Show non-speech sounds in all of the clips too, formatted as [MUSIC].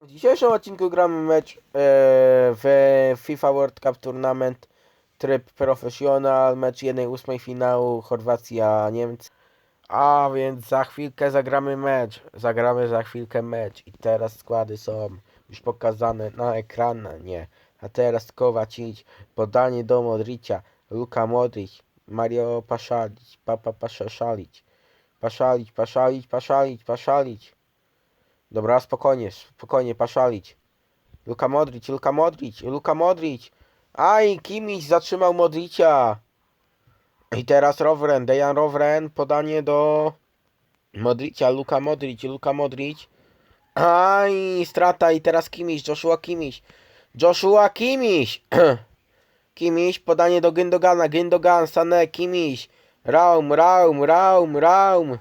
W dzisiejszym odcinku gramy mecz e, w FIFA World Cup Tournament tryb profesjonal, mecz 1-8 finału Chorwacja-Niemcy. A więc za chwilkę zagramy mecz, zagramy za chwilkę mecz i teraz składy są już pokazane na ekranie. A teraz Kowacic, podanie do Modricia, Luka Modric, Mario Paszalic, Papa Paszalic, Paszalic, Paszalic, Paszalic, Paszalic. Dobra, spokojnie, spokojnie, paszalić. Luka Modric, Luka Modric, Luka Modric. Aj, Kimiś zatrzymał Modricia. I teraz Rovren, Dejan Rovren, podanie do Modricia, Luka Modric, Luka Modric. Aj, strata i teraz Kimiś, Joshua Kimiś. Joshua Kimiś. [CLEARS THROAT] Kimiś, podanie do Gündogana, Gündogan, Sané, Kimiś. Raum, Raum, Raum, Raum.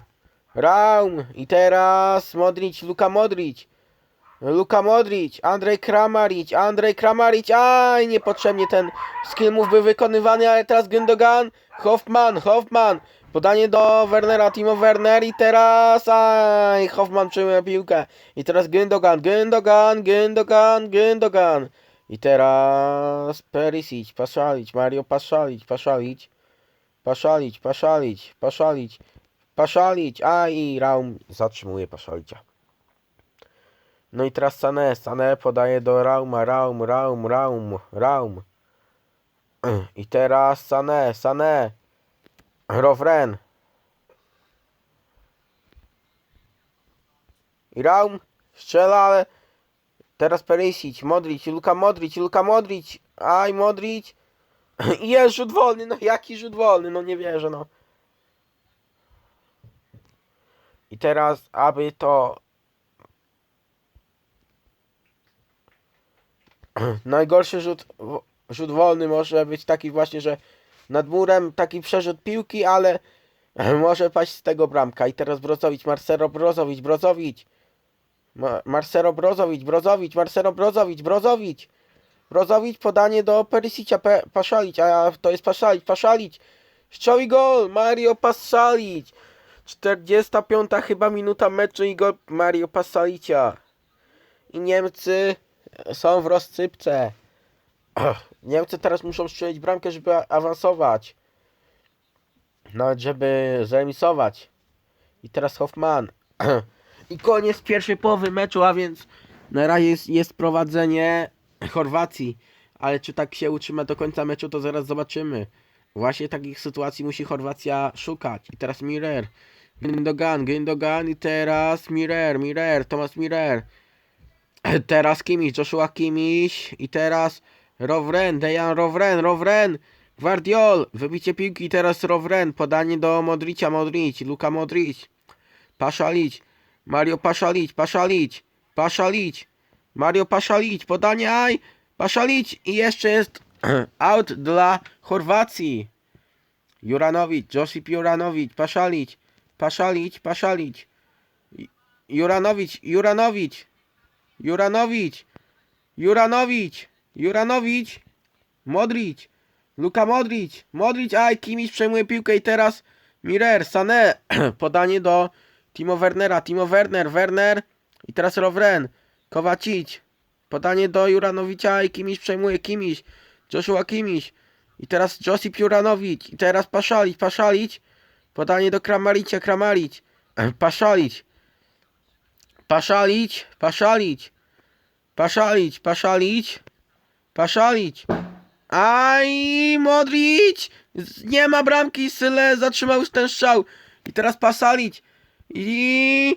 Raum. I teraz Modric, Luka Modric. Luka Modric, Andrzej Kramaric, Andrzej Kramaric, aj niepotrzebnie ten skill move był wykonywany, ale teraz Gündogan, Hoffman, Hoffman, podanie do Wernera, Timo Werner i teraz, aj, Hoffman przyjmuje piłkę. I teraz Gündogan, Gündogan, Gündogan, Gündogan. I teraz Perisic, Paszalic, Mario Paszalic, Paszalic, Paszalic, Paszalic, Paszalic, Paszalić, a i Raum zatrzymuje Paszalicia. No i teraz Sané, Sané podaje do Rauma, Raum, Raum, Raum, Raum. [CLEARS THROAT] I teraz Sané, Sané, Rovren. I Raum strzela, ale teraz Perisic, Modric, Luka Modric, Luka Modric, aj Modric. [CLEARS THROAT] I jest rzut wolny, no jaki rzut wolny, no nie wierzę, no. I teraz, aby to. [CLEARS THROAT] Najgorszy rzut, rzut wolny może być taki właśnie, że nad murem taki przerzut piłki, ale [CLEARS THROAT] może paść z tego bramka. I teraz Brozowicz, Marcelo Brozowicz, Brozowicz. Ma- Marcelo Brozowicz, Brozowicz, Marcelo Brozowicz, Brozowicz. Brozowicz podanie do Perisicia, Pe Paszalić, a to jest Paszalić, Paszalić. Strzał gol, Mario Paszalić. 45 chyba minuta meczu i gol Mario Pasalicia. I Niemcy są w rozsypce. [CLEARS THROAT] Niemcy teraz muszą strzelić bramkę, żeby awansować. Nawet żeby zremisować. I teraz Hoffman. [CLEARS THROAT] I koniec pierwszej połowy meczu, a więc na razie jest, jest prowadzenie [CLEARS THROAT] Chorwacji. Ale czy tak się utrzyma do końca meczu, to zaraz zobaczymy. Właśnie takich sytuacji musi Chorwacja szukać. I teraz Mirer. Gündogan, Gündogan i teraz Mirer, Mirer, Thomas Mirer. [CLEARS THROAT] Teraz Kimiś, Joshua Kimiś i teraz Rovren, Dejan Rovren, Rovren. Guardiol, wybicie piłki teraz Rovren, podanie do Modricia, Modric, Luka Modric. Paszalić, Mario Paszalić, Paszalić, Paszalić, Mario Paszalić, podanie, aj, Paszalić i jeszcze jest [CLEARS THROAT] out dla Chorwacji. Juranowicz, Josip Juranowicz, Paszalić, Paszalić, Paszalić, Ju- Juranowicz, Juranowicz, Juranowicz, Juranowicz, Juranowicz, Modric, Luka Modric, Modric, aj, Kimiś przejmuje piłkę i teraz Mirer, Sané, [CLEARS THROAT] podanie do Timo Wernera, Timo Werner, Werner i teraz Rovren, Kowacic, podanie do Juranowicza i Kimiś przejmuje, Kimiś, Joshua Kimiś i teraz Josip Juranowicz i teraz Paszalić, Paszalić, podanie do Kramaricia, Kramaric, Paszalić, Paszalić, Paszalić, Paszalić, Paszalić, Paszalić. Aj, Modric! Z- Nie ma bramki, Syle zatrzymał ten strzał. I teraz Pasalić. I...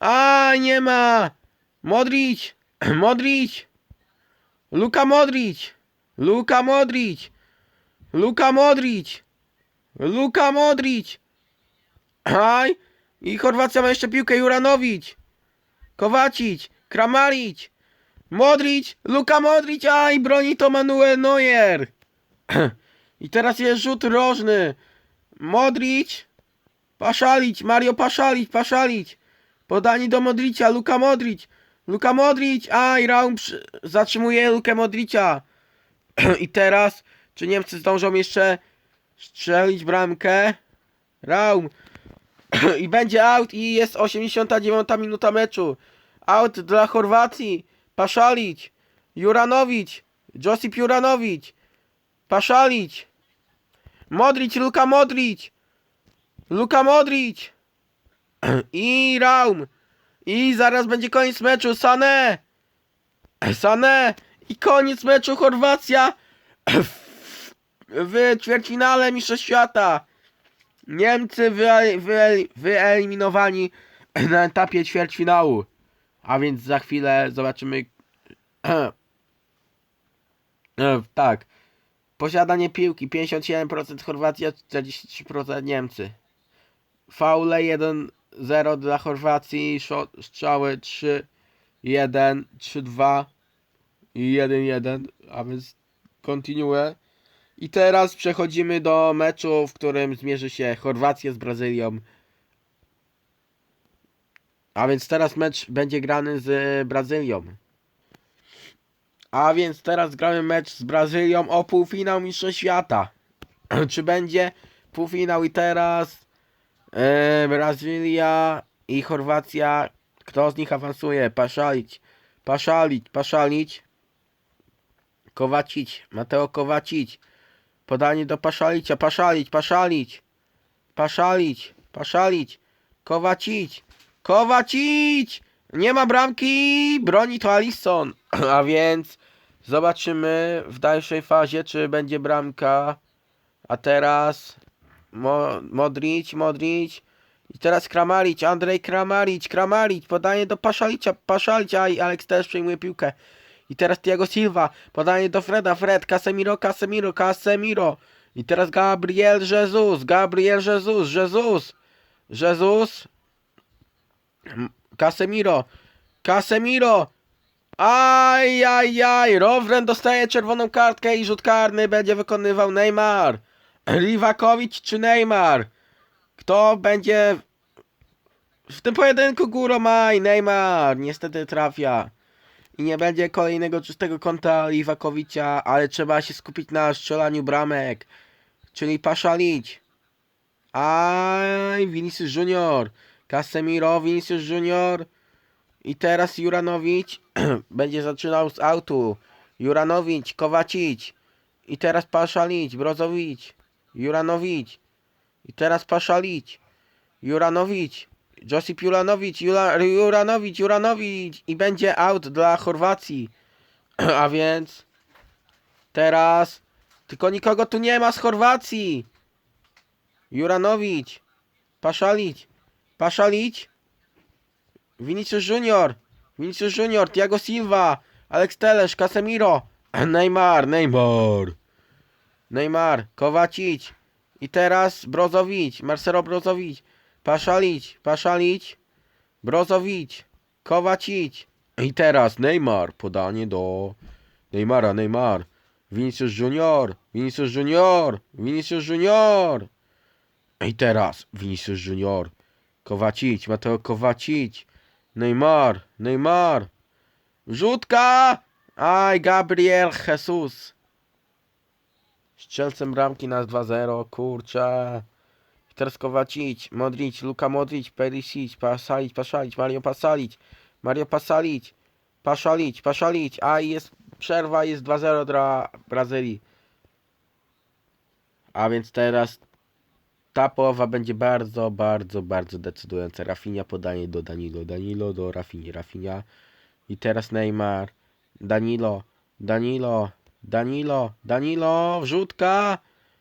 A, nie ma! Modric! [CLEARS THROAT] Modric! Luka Modric! Luka Modric! Luka Modric! Luka Modric! Aj! I Chorwacja ma jeszcze piłkę, Juranowicz! Kowacic! Kramaric! Modric! Luka Modric! Aj! Broni to Manuel Neuer! [CLEARS THROAT] I teraz jest rzut rożny. Modric! Paszalić! Mario Paszalić! Paszalić! Podanie do Modricia! Luka Modric! Luka Modric! Aj! Raum przy... zatrzymuje Lukę Modricia! [CLEARS THROAT] I teraz, czy Niemcy zdążą jeszcze strzelić bramkę? Raum! [LAUGHS] I będzie out i jest 89 minuta meczu. Out dla Chorwacji. Paszalić. Juranowicz. Josip Juranowicz. Paszalić. Modric, Luka Modric. Luka Modric. [CLEARS THROAT] I Raum. I zaraz będzie koniec meczu. Sane. [CLEARS THROAT] Sane. I koniec meczu Chorwacja. [CLEARS THROAT] W ćwierćfinale Mistrzostw Świata. Niemcy wyel- wyel- wyeliminowani [CLEARS THROAT] na etapie ćwierćfinału. A więc za chwilę zobaczymy. [CLEARS THROAT] E, tak. Posiadanie piłki 57% Chorwacja, 43% Niemcy. Faule 1-0 dla Chorwacji, strzały 3-1, 3-2 i 1-1, a więc kontynuuję. I teraz przechodzimy do meczu, w którym zmierzy się Chorwacja z Brazylią. A więc teraz mecz będzie grany z Brazylią. A więc teraz gramy mecz z Brazylią o półfinał Mistrzostw Świata. [CLEARS THROAT] Czy będzie półfinał i teraz e, Brazylia i Chorwacja. Kto z nich awansuje? Paszalić, Paszalić, Paszalić. Kowacić, Mateo Kowacić. Podanie do Paszalicia, Paszalić, Paszalić. Paszalić, Paszalić. Kowacić, Kowacić. Nie ma bramki, broni to Alisson. [CLEARS THROAT] A więc zobaczymy w dalszej fazie, czy będzie bramka. A teraz Mo Modric, Modric. I teraz Kramaric, Andrzej Kramaric, Kramaric, podanie do Paszalicia, Paszalicia i Alex też przejmuje piłkę. I teraz Thiago Silva, podanie do Freda, Fred, Casemiro, Casemiro, Casemiro. I teraz Gabriel Jesus, Gabriel Jesus, Jesus, Jesus. Casemiro, Casemiro. Aj, aj, aj, Rovren dostaje czerwoną kartkę i rzut karny będzie wykonywał Neymar. Liwakowicz czy Neymar? Kto będzie w tym pojedynku Górą Maj? Neymar niestety trafia. I nie będzie kolejnego czystego konta Liwakowicza, ale trzeba się skupić na strzelaniu bramek. Czyli Paszalić. Aj, Vinicius Junior. Casemiro, Vinicius Junior. I teraz Juranowicz [CLEARS THROAT] będzie zaczynał z autu. Juranowicz, Kowacic. I teraz Paszalić, Brozowicz. Juranowicz. I teraz Paszalić. Juranowicz. Josip Juranowicz, Jula, Juranowicz, Juranowicz. I będzie out dla Chorwacji. [CLEARS THROAT] A więc teraz tylko nikogo tu nie ma z Chorwacji. Juranowicz. Paszalić. Paszalić. Vinicius Junior. Vinicius Junior, Thiago Silva, Alex Telesz, Casemiro, [CLEARS THROAT] Neymar, Neymar. Neymar, Kowacic. I teraz Brozowicz, Marcelo Brozowicz. Paszalić, Paszalić, Brozowicz, Kowacic. I teraz Neymar, podanie do Neymara, Neymar. Vinicius Junior, Vinicius Junior, Vinicius Junior. I teraz Vinicius Junior. Kowacic, Mateo Kowacic. Neymar, Neymar. Rzutka! Aj, Gabriel Jesus. Strzelcem bramki na 2-0, kurczę. Kowacic, Modric, Luka Modric, Perisic, Pasalic, Pasalic, Mario Pasalic, Mario Pasalic, Pasalic, Pasalic, a jest przerwa, jest 2-0 dla Brazylii. A więc teraz ta połowa będzie bardzo, bardzo, bardzo decydująca. Rafinha podanie do Danilo, Danilo do Rafini, Rafinha. I teraz Neymar, Danilo, Danilo, Danilo, Danilo, wrzutka.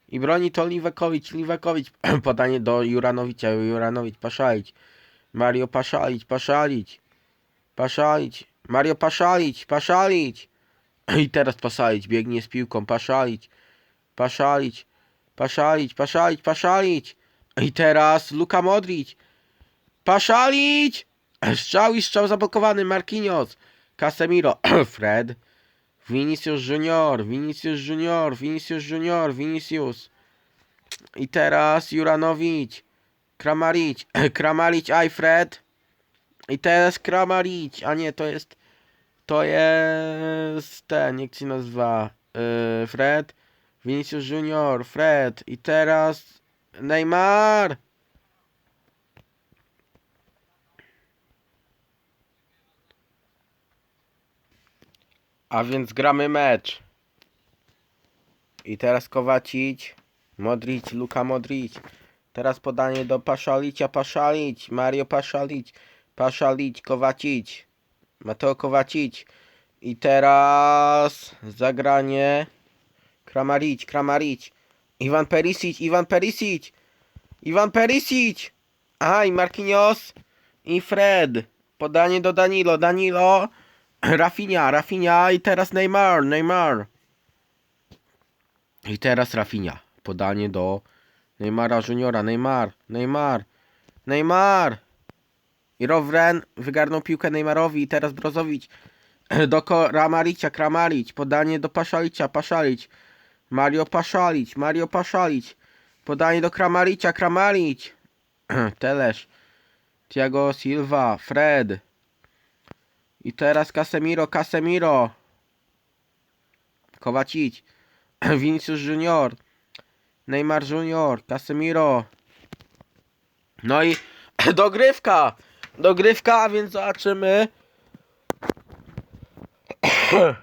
I broni to Liwakowicz, Liwakowicz. [CLEARS THROAT] Podanie do Juranowicza, Juranowicz, Paszalić. Mario Paszalić, Paszalić. Paszalić, Mario Paszalić, Paszalić. [CLEARS THROAT] I teraz Paszalić biegnie z piłką, Paszalić, Paszalić. Paszalić, Paszalić, Paszalić. I teraz Luka Modric. Paszalić! [CLEARS THROAT] Strzał i strzał zablokowany. Marquinhos. Casemiro. Fred. Vinicius Junior. Vinicius Junior. Vinicius Junior. Vinicius. I teraz Juranowicz. Kramaric. [CLEARS THROAT] Kramaric, aj Fred. I teraz Kramaric. A nie, to jest... To jest ten, jak się nazywa? Yy, Fred. Vinicius Junior, Fred i teraz Neymar. A więc gramy mecz. I teraz Kowacić, Modric, Luka Modric. Teraz podanie do Paszalicia, Paszalić, Mario Paszalić, Paszalić, Kowacić, Mateo Kowacić. I teraz zagranie Kramarić, Kramarić, Iwan Perisic, Iwan Perisic, Iwan Perisic. Aha, i Marquinhos i Fred. Podanie do Danilo, Danilo, [CLEARS THROAT] Rafinha, Rafinha i teraz Neymar, Neymar. I teraz Rafinha. Podanie do Neymara Juniora, Neymar, Neymar, Neymar. I Rowren wygarnął piłkę Neymarowi i teraz Brozowicz. [CLEARS THROAT] Do Kramaricia, Kramarić. Podanie do Paszalicia, Paszalić. Mario Paszalić, Mario Paszalić. Podanie do Kramaricia, Kramarić. [CLEARS THROAT] Telesz. Thiago Silva, Fred. I teraz Casemiro, Casemiro. Kowacić. [CLEARS THROAT] Vinicius Junior. Neymar Junior, Casemiro. No i [CLEARS THROAT] dogrywka. Dogrywka, a więc zobaczymy. [CLEARS THROAT]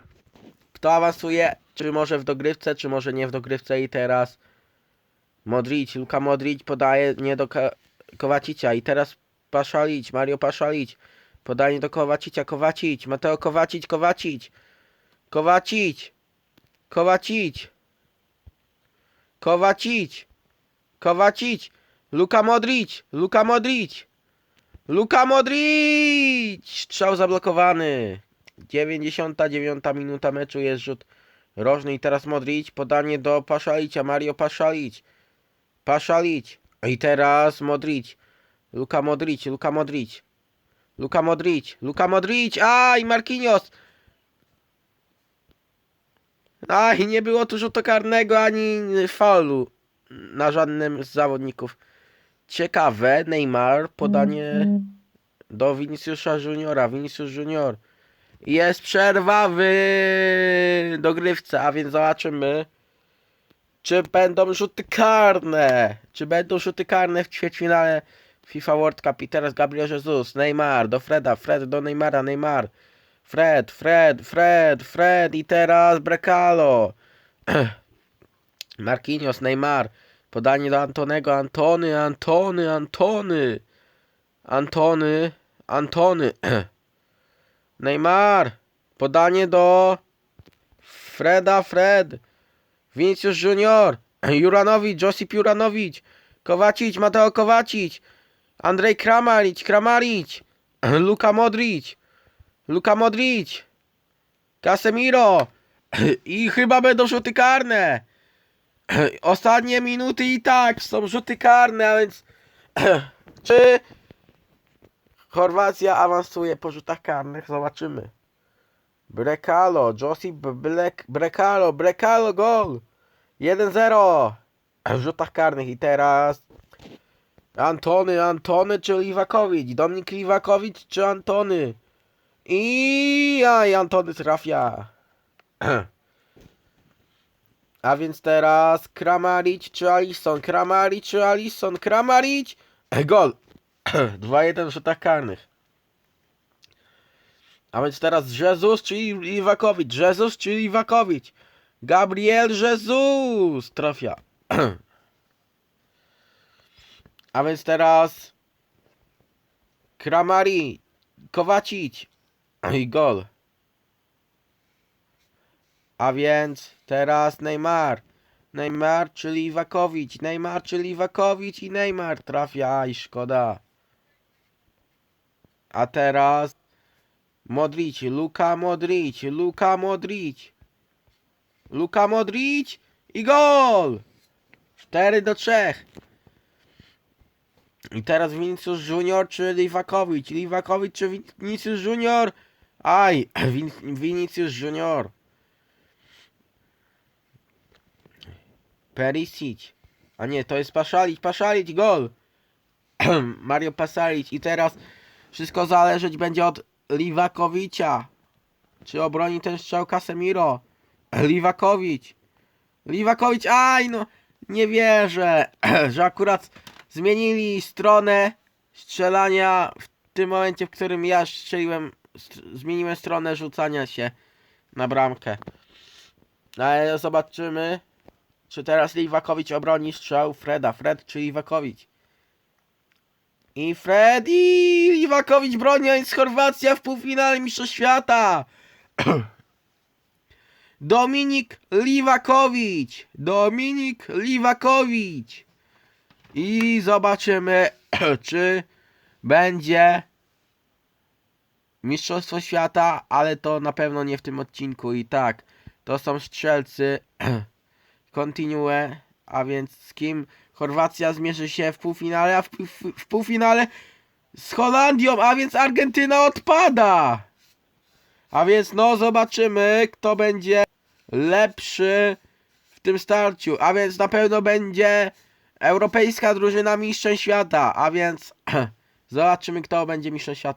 Kto awansuje? Czy może w dogrywce, czy może nie w dogrywce i teraz Modric, Luka Modric podaje nie do Kowacicia i teraz Paszalić, Mario Paszalić. Podanie do Kowacicia, Kowacić, Mateo Kowacić, Kowacić. Kowacić. Kowacić. Kowacić. Kowacić. Luka Modric, Luka Modric. Luka Modric! Strzał zablokowany. 99 minuta meczu jest rzut rożny i teraz Modric. Podanie do Paszalicia, Mario Paszalić. Paszalić. I teraz Modric. Luka Modric, Luka Modric. Luka Modric, Luka Modric, aj Marquinhos. Aj, nie było tu rzutu karnego ani faulu na żadnym z zawodników. Ciekawe, Neymar, podanie do Viniciusza Juniora, Vinicius Junior. Jest przerwa w dogrywce, a więc zobaczymy, czy będą rzuty karne. Czy będą rzuty karne w ćwierćfinale FIFA World Cup. I teraz Gabriel Jesus, Neymar, do Freda, Fred do Neymara, Neymar. Fred, Fred, Fred, Fred i teraz Brekalo. [CLEARS THROAT] Marquinhos, Neymar. Podanie do Antonego, Antony, Antony, Antony. Antony, Antony. [CLEARS THROAT] Neymar. Podanie do Freda, Fred. Vinicius Junior. [CLEARS THROAT] Juranowicz, Josip Juranowicz. Kowacic, Mateo Kowacic. Andrzej Kramaric, Kramaric. [CLEARS THROAT] Luka Modric. Luka Modric. Casemiro. [CLEARS THROAT] I chyba będą rzuty karne. [CLEARS THROAT] Ostatnie minuty i tak są rzuty karne, a więc czy Chorwacja awansuje po rzutach karnych? Zobaczymy. Brekalo, Josip Blek, Brekalo, Brekalo, gol! 1-0 w rzutach karnych i teraz Antony, Antony czy Liwakowicz? Dominik Liwakowicz czy Antony? I aj, Antony trafia. [CLEARS THROAT] A więc teraz Kramaric czy Alisson? Kramaric czy Alisson? Kramaric! [CLEARS THROAT] Gol! [CLEARS THROAT] 2-1 w karnych. A więc teraz Jesus czy Iwakowicz? Jesus czy Iwakowicz? Gabriel Jesus trafia. A więc teraz Kramari, Kowacic i gol. A więc teraz Neymar. Neymar, czyli Iwakowicz. Neymar, czyli Iwakowicz i Neymar trafia. Aj, szkoda. A teraz Modric, Luka Modric, Luka Modric. Luka Modric i gol! 4 do 3. I teraz Vinicius Junior czy Liwakowicz? Liwakowicz czy Vinicius Junior? Aj, [CLEARS THROAT] Vin Vinicius Junior. Perisic. A nie, to jest Paszalić, Paszalić, gol! [CLEARS THROAT] Mario Pasalic. I teraz wszystko zależeć będzie od Liwakowicza. Czy obroni ten strzał Casemiro? [CLEARS THROAT] Liwakowicz. Liwakowicz, aj no, nie wierzę, że akurat zmienili stronę strzelania w tym momencie, w którym ja strzeliłem, st- zmieniłem stronę rzucania się. na bramkę. Ale zobaczymy, czy teraz Liwakowicz obroni strzał Freda. Fred czy Liwakowicz? I Fred i Liwakowicz broni, a jest Chorwacja w półfinale Mistrzostw Świata. [CLEARS THROAT] Dominik Liwakowicz. Dominik Liwakowicz. I zobaczymy, [CLEARS THROAT] czy będzie Mistrzostwo Świata, ale to na pewno nie w tym odcinku. I tak, to są strzelcy [CLEARS THROAT] Continue, a więc z kim Chorwacja zmierzy się w półfinale, a w, w, w półfinale z Holandią, a więc Argentyna odpada. A więc no zobaczymy, kto będzie lepszy w tym starciu. A więc na pewno będzie europejska drużyna mistrzem świata. A więc [CLEARS THROAT] zobaczymy, kto będzie mistrzem świata.